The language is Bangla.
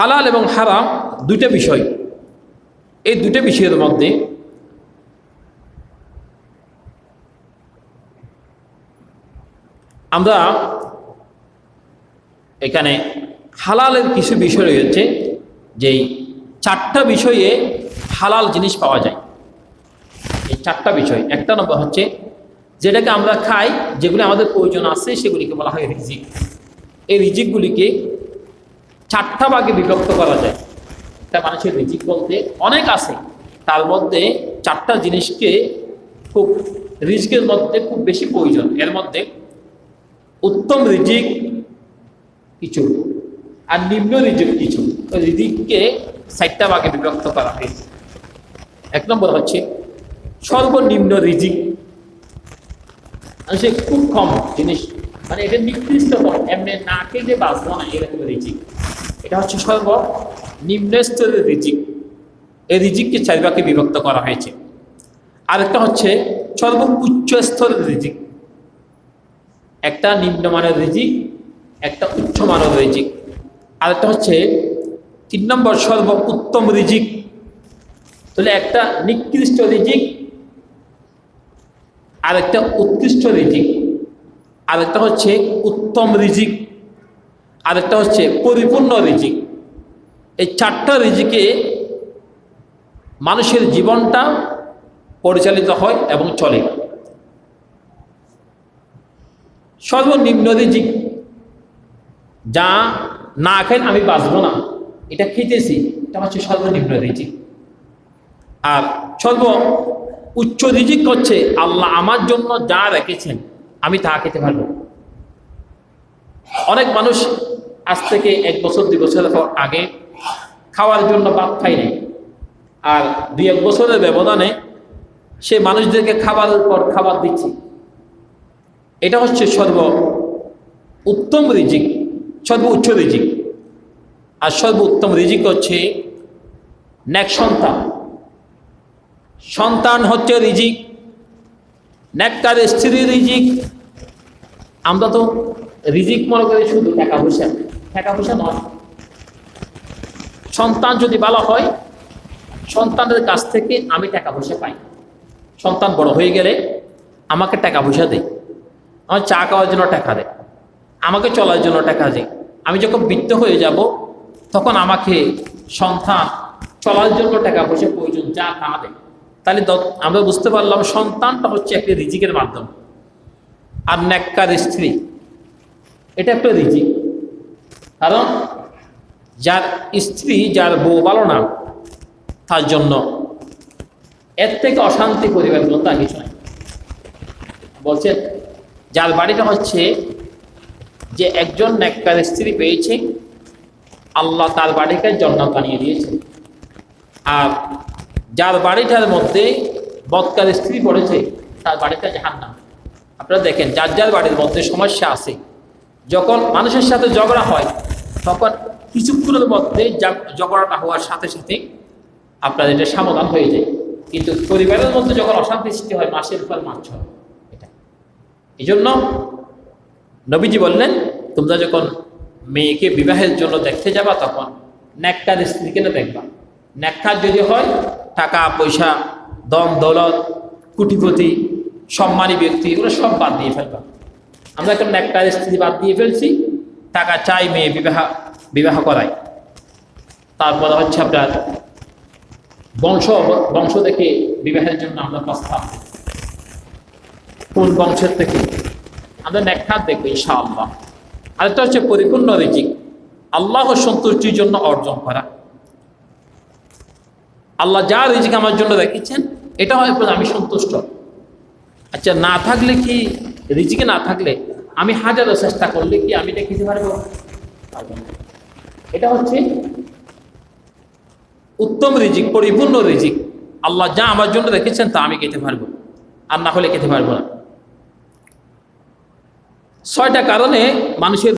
হালাল এবং হারাম দুইটা বিষয়। এই দুটো বিষয়ের মধ্যে আমরা এখানে হালালের কিছু বিষয় রয়েছে, যেই চারটা বিষয়ে হালাল জিনিস পাওয়া যায়। এই চারটা বিষয়, একটা নম্বর হচ্ছে যেটাকে আমরা খাই, যেগুলি আমাদের প্রয়োজন আছে, সেগুলিকে বলা হয় রিজিক। এই রিজিকগুলিকে চারটা ভাগে বিভক্ত করা যায়। একটা মানুষের রিজিক বলতে অনেক আছে। তার মধ্যে চারটা জিনিসকে খুব রিজিকের মধ্যে খুব বেশি প্রয়োজন। এর মধ্যে উত্তম রিজিক কিছু আর নিম্ন রিজিক কিছু। রিজিককে চারটা ভাগে বিভক্ত করা হয়েছে এক নম্বর হচ্ছে সর্বনিম্ন রিজিক। সে খুব কম জিনিস। মানে এটা নিকৃষ্ট এমনি না খেলে বাঁচবো না, এরকম রিজিক। এটা হচ্ছে সর্ব নিম্ন স্তরের রিজিক। এই রিজিককে চার বিভক্ত করা হয়েছে। আরেকটা হচ্ছে সর্বোচ্চ স্তরের রিজিক। একটা নিম্নমানের রিজিক, একটা উচ্চমানের রিজিক। আরেকটা হচ্ছে তিন নম্বর সর্ব উত্তম রিজিক। তাহলে একটা নিকৃষ্ট রিজিক, আরেকটা উৎকৃষ্ট রিজিক। আরেকটা হচ্ছে উত্তম রিজিক। আরেকটা হচ্ছে পরিপূর্ণ রিজিক। এই চারটা রিজিকে মানুষের জীবনটা পরিচালিত হয় এবং চলে। সর্বনিম্ন রিজিক, যা না খেন আমি বাঁচবো না, এটা খেতেছি এটা হচ্ছে সর্বনিম্ন রিজিক। আর সর্ব উচ্চ রিজিক হচ্ছে আল্লাহ আমার জন্য যা রেখেছেন, আমি তা খেতে পারব। অনেক মানুষ আজ থেকে এক বছর, দুই বছর আগে খাওয়ার জন্য ভাত খাই আর দুই, এক বছরের ব্যবধানে সে মানুষদেরকে খাবারের পর খাবার দিচ্ছে। এটা হচ্ছে সর্ব উত্তম রিজিক, সর্ব উচ্চ রিজিক। আর সর্ব উত্তম রিজিক হচ্ছে ন্যাক সন্তান। সন্তান হচ্ছে রিজিক ন্যাককার স্ত্রী রিজিক। আমরা তো রিজিক মনে করি শুধু টাকা পয়সা। টাকা পয়সা নয় সন্তান যদি ভালো হয় সন্তানের কাছ থেকে আমি টাকা পয়সা পাই। সন্তান বড় হয়ে গেলে আমাকে টাকা পয়সা দেয়। আমার চা খাওয়ার জন্য টাকা দেয়। আমাকে চলার জন্য টাকা দেয়। আমি যখন বৃত্ত হয়ে যাব, তখন আমাকে সন্তান চলার জন্য টাকা পয়সা প্রয়োজন, যা তা দেয়। তাহলে আমরা বুঝতে পারলাম সন্তানটা হচ্ছে একটি রিজিকের মাধ্যম। আর ন্যাক্কার স্ত্রী, এটা একটা রিজিক। কারণ যার স্ত্রী, যার বউ ভালো না, তার জন্য এর থেকে অশান্তি পরিবার জন্য তা কিছু নাই। বলছেন যার বাড়িটা হচ্ছে যে একজন ন্যাক্কার স্ত্রী পেয়েছে, আল্লাহ তার বাড়িকে জন্ম বানিয়ে দিয়েছে। আর যার বাড়িটার মধ্যে বৎকার স্ত্রী পড়েছে, তার বাড়িটা জাহান্নাম। আপনারা দেখেন, যার যার বাড়ির মধ্যে সমস্যা আছে, যখন মানুষের সাথে ঝগড়া হয় তখন কিছুক্ষণের মধ্যে ঝগড়াটা হওয়ার সাথে সাথে আপনার এটা সমাধান হয়ে যায়। কিন্তু পরিবারের মধ্যে যখন অশান্তি সৃষ্টি হয়, মাসের পর মাছ হয় এটা। এই জন্য নবীজি বললেন, তোমরা যখন মেয়েকে বিবাহের জন্য দেখতে যাবা, তখন ন্যাকটার স্ত্রীকে না দেখবা? ন্যাক্কার যদি হয়, টাকা, পয়সা, দম, দৌলত, কুটিপতি, সম্মানী ব্যক্তি, এগুলো সব বাদ দিয়ে ফেলবা। আমরা এখন ন্যাক্কার স্ত্রী বাদ দিয়ে ফেলছি। টাকা চাই মেয়ে বিবাহ বিবাহ করাই তারপরে হচ্ছে আপনার বংশ বংশ থেকে বিবাহের জন্য আমরা প্রস্তাব কোন বংশের থেকে? আমরা ন্যাক্কার দেখব, ইনশাআল্লাহ। আরেকটা হচ্ছে পরিপূর্ণ রিজিক। আল্লাহ সন্তুষ্টির জন্য অর্জন করা। আল্লাহ যা রিজিক আমার জন্য রেখেছেন এটা হয় আমি সন্তুষ্ট। আচ্ছা না থাকলে কি রিজিকে না থাকলে আমি হাজারো চেষ্টা করলে কি আমি এটা খেতে পারব? এটা হচ্ছে উত্তম রিজিক, পরিপূর্ণ রিজিক। আল্লাহ যা আমার জন্য রেখেছেন তা আমি খেতে পারব, আর না হলে খেতে পারব না। ছয়টা কারণে মানুষের